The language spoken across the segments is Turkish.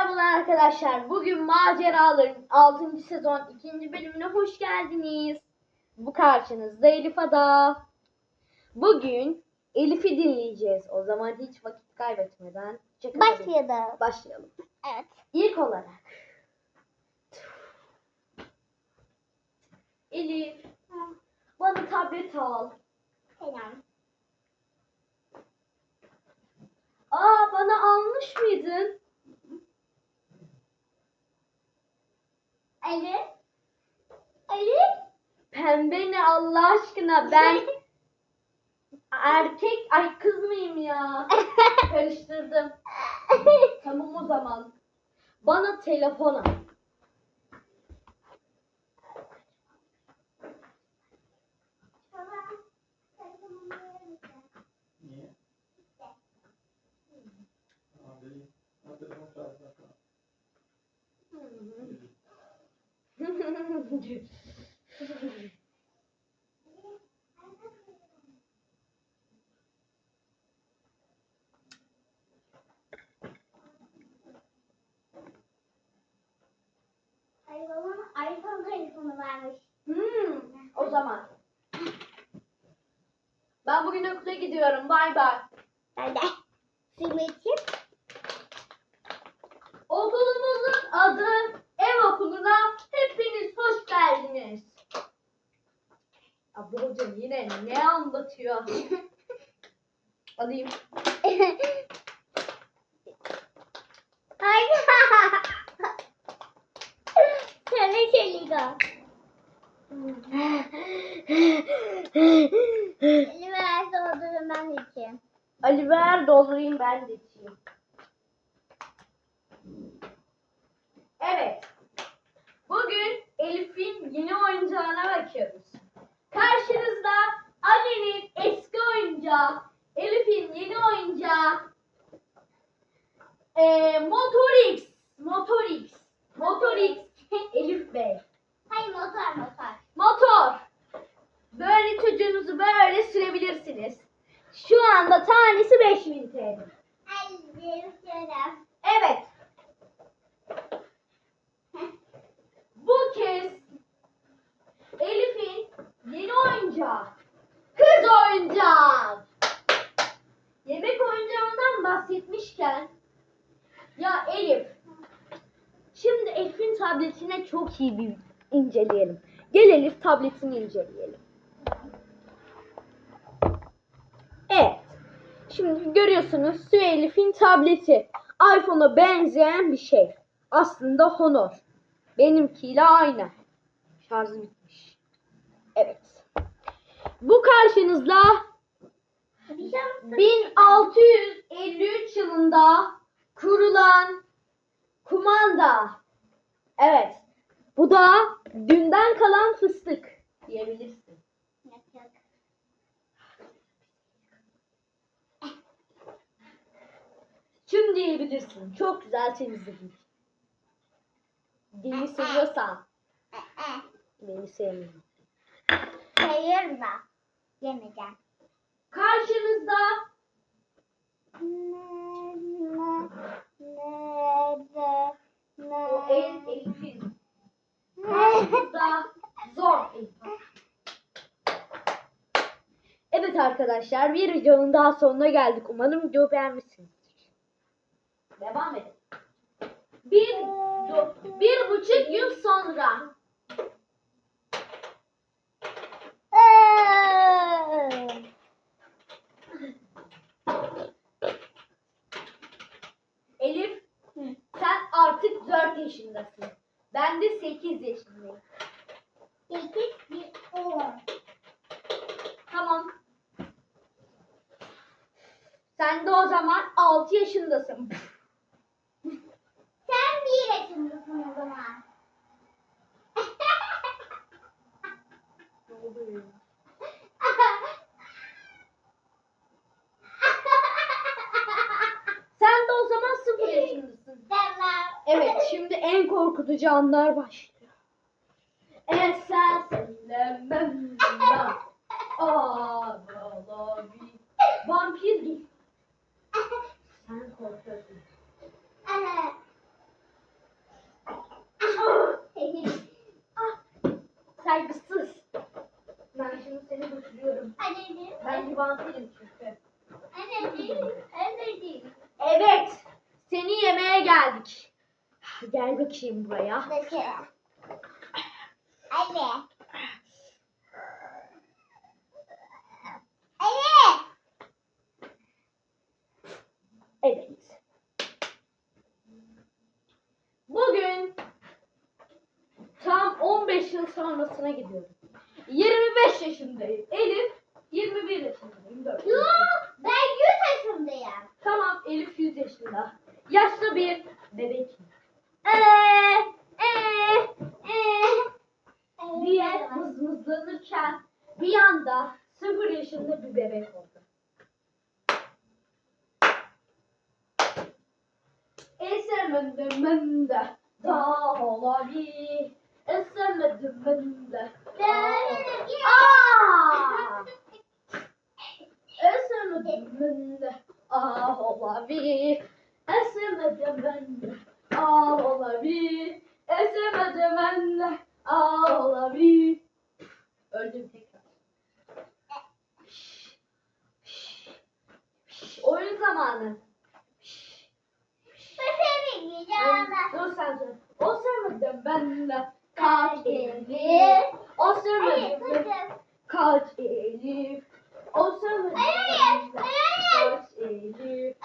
Merhabalar arkadaşlar. Bugün Maceraların 6. sezon 2. bölümüne hoş geldiniz. Bu karşınızda Elif Ada. Bugün Elif'i dinleyeceğiz. O zaman hiç vakit kaybetmeden. Başlayalım. Başlayalım. Evet. İlk olarak Elif bana tablet al. Selam. Aa bana almış mıydın? Ali. Ali. Pembe ne Allah aşkına ben erkek ay kız mıyım ya? Karıştırdım. Tamam o zaman. Bana telefon al. Varmış. hmm, o zaman. Ben bugün okula gidiyorum. Bay bay. Ben de. Simitçim. Okulumuzun adı ev okuluna hepiniz hoş geldiniz. Ya bu hoca yine ne anlatıyor? Alayım. Ay. Sana çeliga. Üniversite olduğunu ben için. Ali ver doldurayım ben de içeyim. Evet. Bugün Elif'in yeni oyuncağına bakıyoruz. Karşınızda Ali'nin eski oyuncağı, Elif'in yeni oyuncağı ee, Motor X. Motor X. Motor X. Elif Bey. Hayır motor motor. Motor. Böyle çocuğunuzu böyle sürebilirsiniz. Şu anda tanesi 5000 TL. Evet. Bu kez Elif'in yeni oyuncağı. Kız oyuncağı. Yemek oyuncağından bahsetmişken ya Elif şimdi Elif'in tabletine çok iyi bir inceleyelim. Gel Elif tabletini inceleyelim. Evet. Şimdi görüyorsunuz Su Elif'in tableti. iPhone'a benzeyen bir şey. Aslında Honor. Benimkiyle aynı. Şarjı bitmiş. Evet. Bu karşınızda Bir şey mi? 1653 yılında kurulan kumanda. Evet. Bu da dünden kalan fıstık diyebilirsin. Yok yok. Tüm diyebilirsin. Çok güzel temizledim. Beni seviyorsan. Beni sevmiyorum. Seviyorum da. Yemeyeceğim. Karşınızda o el Elif'in. Karşınızda zor Elif. Evet arkadaşlar bir videonun daha sonuna geldik. Umarım videoyu beğenmişsinizdir. Devam edelim. Bir, bir buçuk yıl sonra Elif sen artık 4 yaşındasın. Ben de 8 yaşındayım. Sekiz bir on. Tamam. Sen de o zaman 6 yaşındasın. Evet şimdi en korkutucu anlar başlıyor. Esas lemem Vampir gibi. Sen korkuyorsun. Saygısız. Ben şimdi seni götürüyorum. Ben bir vampirim çünkü. Anneciğim. Anneciğim. Evet. Seni yemeye geldik. Gel bakayım buraya. Bakın. Anne. Anne. Evet. Bugün tam 15 yıl sonrasına gidiyorum. 25 yaşındayım. Elif 21 yaşındayım. 4 Yok. Ben 100 yaşındayım. Tamam Elif 100 yaşında. Yaşlı bir bebek. Eee eee eee diye mızmızlanırken bir anda 0 yaşında bir bebek oldu. Esemedim ben de dağ olabilir. Esemedim ben de Aa! Esemedim ben de ah olabilir. Esemedim ben de ah olabilir. Esemedim ben de ah olabilir. Öldüm tekrar. Oyun zamanı. Ben, dur sen söyle. O sevmedim ben de kaç Elif. O sevmedim ben de kaç Elif. O sevmedim ben de kaç Elif.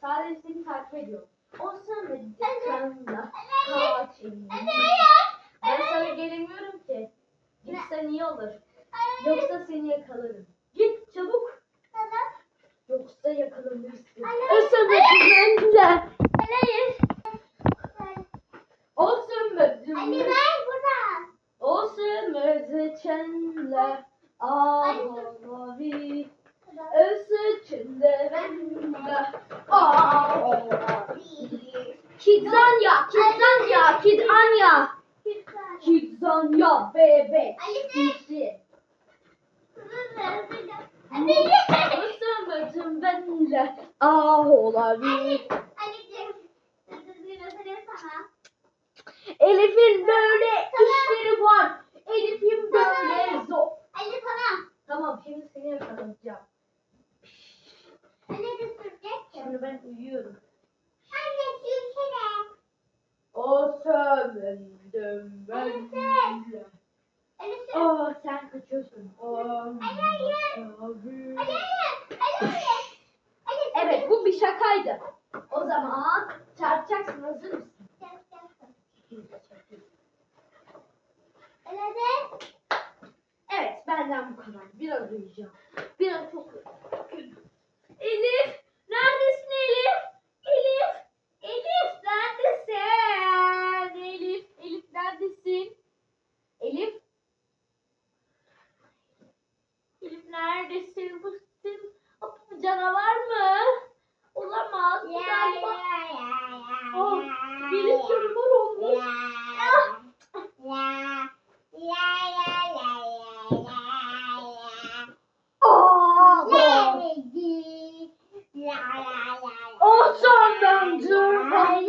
Sadece seni takip ediyorum. O sevmedim ben de kaç Elif. Ben sana gelemiyorum ki. Gitsen iyi olur. Yoksa seni yakalarım. Git çabuk. Yoksa yakalanırsın. O sevmedim ben de. O sevmedim ben de. O sevmedi çenle ağlavi Özüçünde bende ağlavi Kidzanya, Kidzanya, Kidanya Kidzanya bebek Sisi O sevmedim benle ağlavi Elif'in böyle işleri var. Elif'in böyle zor. Tamam şimdi seni yakalayacağım. Şimdi ben uyuyorum O sevmedim benle Aa sen kaçıyorsun. Aa, abi. Evet şakaydı. O zaman çarpacaksın hazır mısın? Evet benden bu kadar. Biraz uyuyacağım. Biraz çok uyuyacağım. Elif neredesin Elif? Elif Elif neredesin? Elif Elif neredesin? Elif Elif neredesin? Bu senin bu canavar mı? Olamaz. Bu galiba. Oh, benim canavar olmuş. Aa, O senden durma.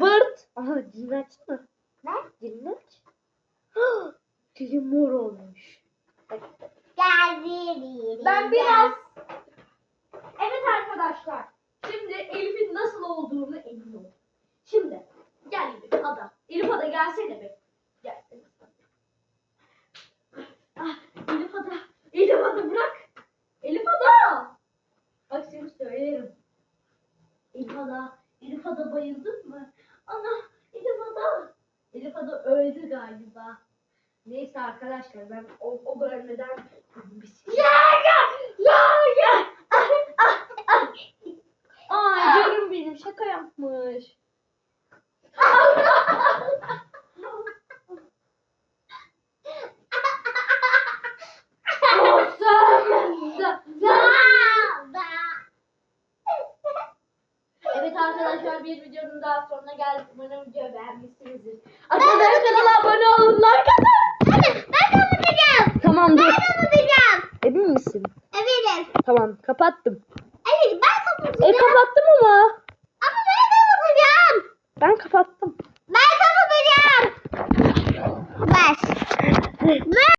Bırt. Aha dilini açsana. Dilini aç. Mor olmuş. Ben biraz... Evet arkadaşlar. Şimdi Elif'in nasıl olduğunu emin ol. Şimdi gel Elif ada. Elif ada gelsene be. Gelsene. Ah Elif ada. Elif ada bırak. Elif ada. Bak seni söylerim. Elif ada. Elif ada bayıldın mı? Ana Elif ada. Elif ada öldü galiba. Neyse arkadaşlar ben o, o bölmeden şey... Ya ya ya ya. Ay canım benim şaka yapmış.